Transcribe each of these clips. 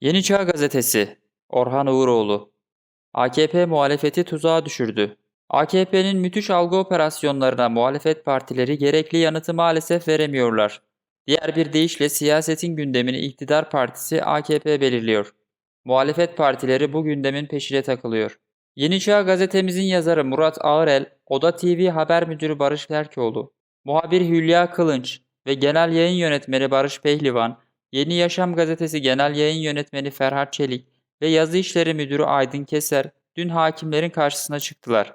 Yeni Çağ Gazetesi Orhan Uğuroğlu AKP muhalefeti tuzağa düşürdü. AKP'nin müthiş algı operasyonlarına muhalefet partileri gerekli yanıtı maalesef veremiyorlar. Diğer bir deyişle siyasetin gündemini iktidar partisi AKP belirliyor. Muhalefet partileri bu gündemin peşine takılıyor. Yeni Çağ gazetemizin yazarı Murat Ağırel, Oda TV haber müdürü Barış Terkoğlu, muhabir Hülya Kılınç ve genel yayın yönetmeni Barış Pehlivan, Yeni Yaşam gazetesi genel yayın yönetmeni Ferhat Çelik ve yazı işleri müdürü Aydın Keser dün hakimlerin karşısına çıktılar.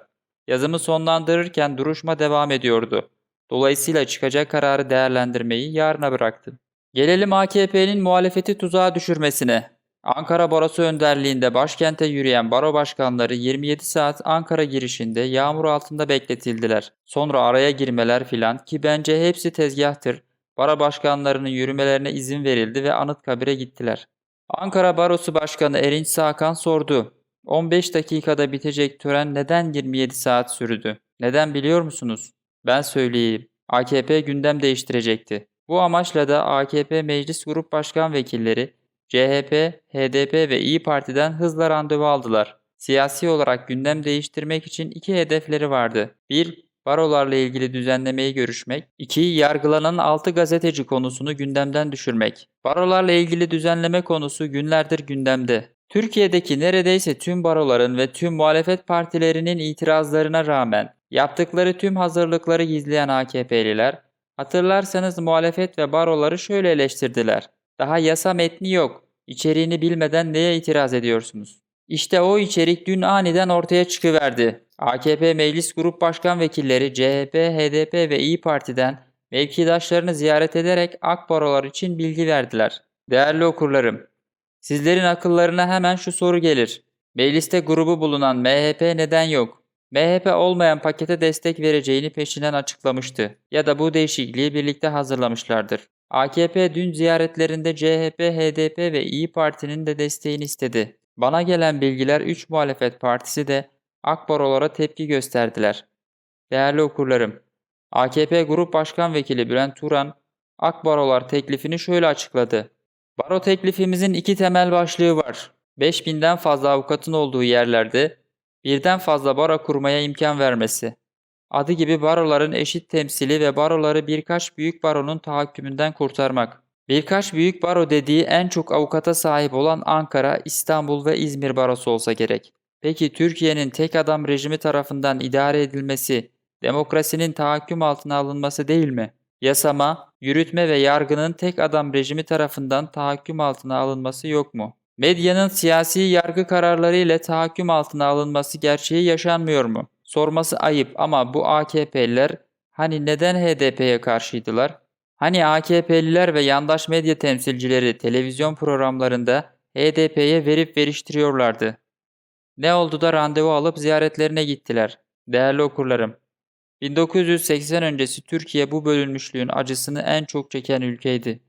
Yazımı sonlandırırken duruşma devam ediyordu. Dolayısıyla çıkacak kararı değerlendirmeyi yarına bıraktım. Gelelim AKP'nin muhalefeti tuzağa düşürmesine. Ankara Barosu önderliğinde başkente yürüyen baro başkanları 27 saat Ankara girişinde yağmur altında bekletildiler. Sonra araya girmeler filan ki bence hepsi tezgahtır. Baro başkanlarının yürümelerine izin verildi ve Anıtkabir'e gittiler. Ankara Barosu Başkanı Erinç Sakan sordu. 15 dakikada bitecek tören neden 27 saat sürdü? Neden biliyor musunuz? Ben söyleyeyim. AKP gündem değiştirecekti. Bu amaçla da AKP Meclis Grup Başkan Vekilleri CHP, HDP ve İyi Parti'den hızla randevu aldılar. Siyasi olarak gündem değiştirmek için iki hedefleri vardı. 1. Barolarla ilgili düzenlemeyi görüşmek. 2. Yargılanan 6 gazeteci konusunu gündemden düşürmek. Barolarla ilgili düzenleme konusu günlerdir gündemde. Türkiye'deki neredeyse tüm baroların ve tüm muhalefet partilerinin itirazlarına rağmen yaptıkları tüm hazırlıkları gizleyen AKP'liler, hatırlarsanız muhalefet ve baroları şöyle eleştirdiler. Daha yasa metni yok. İçeriğini bilmeden neye itiraz ediyorsunuz? İşte o içerik dün aniden ortaya çıkıverdi. AKP Meclis Grup Başkan Vekilleri CHP, HDP ve İyi Parti'den mevkidaşlarını ziyaret ederek AK barolar için bilgi verdiler. Değerli okurlarım, sizlerin akıllarına hemen şu soru gelir. Mecliste grubu bulunan MHP neden yok? MHP olmayan pakete destek vereceğini peşinden açıklamıştı ya da bu değişikliği birlikte hazırlamışlardır. AKP dün ziyaretlerinde CHP, HDP ve İyi Parti'nin de desteğini istedi. Bana gelen bilgiler 3 muhalefet partisi de Akbarolara tepki gösterdiler. Değerli okurlarım, AKP Grup Başkan Vekili Bülent Turan, Akbarolar teklifini şöyle açıkladı. Baro teklifimizin iki temel başlığı var. 5000'den fazla avukatın olduğu yerlerde birden fazla baro kurmaya imkan vermesi. Adı gibi baroların eşit temsili ve baroları birkaç büyük baronun tahakkümünden kurtarmak. Birkaç büyük baro dediği en çok avukata sahip olan Ankara, İstanbul ve İzmir barosu olsa gerek. Peki Türkiye'nin tek adam rejimi tarafından idare edilmesi, demokrasinin tahakküm altına alınması değil mi? Yasama, yürütme ve yargının tek adam rejimi tarafından tahakküm altına alınması yok mu? Medyanın siyasi yargı kararları ile tahakküm altına alınması gerçeği yaşanmıyor mu? Sorması ayıp ama bu AKP'liler hani neden HDP'ye karşıydılar? Hani AKP'liler ve yandaş medya temsilcileri televizyon programlarında HDP'ye verip veriştiriyorlardı. Ne oldu da randevu alıp ziyaretlerine gittiler? Değerli okurlarım, 1980 öncesi Türkiye bu bölünmüşlüğün acısını en çok çeken ülkeydi.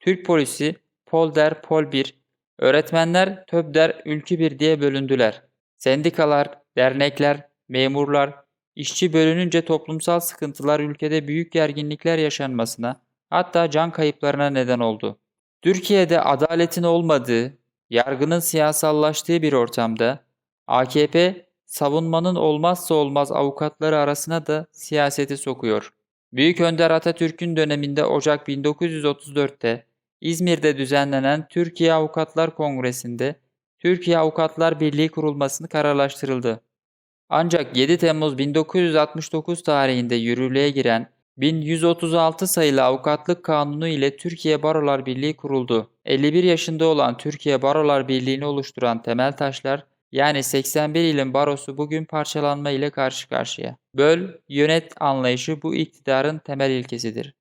Türk polisi pol der pol bir, öğretmenler töb der ülkü bir diye bölündüler. Sendikalar, dernekler, memurlar, işçi bölününce toplumsal sıkıntılar ülkede büyük gerginlikler yaşanmasına, hatta can kayıplarına neden oldu. Türkiye'de adaletin olmadığı, yargının siyasallaştığı bir ortamda AKP savunmanın olmazsa olmaz avukatları arasına da siyaseti sokuyor. Büyük Önder Atatürk'ün döneminde Ocak 1934'te İzmir'de düzenlenen Türkiye Avukatlar Kongresi'nde Türkiye Avukatlar Birliği kurulmasını kararlaştırıldı. Ancak 7 Temmuz 1969 tarihinde yürürlüğe giren 1136 sayılı avukatlık kanunu ile Türkiye Barolar Birliği kuruldu. 51 yaşında olan Türkiye Barolar Birliği'ni oluşturan temel taşlar yani 81 ilin barosu bugün parçalanma ile karşı karşıya. Böl, yönet anlayışı bu iktidarın temel ilkesidir.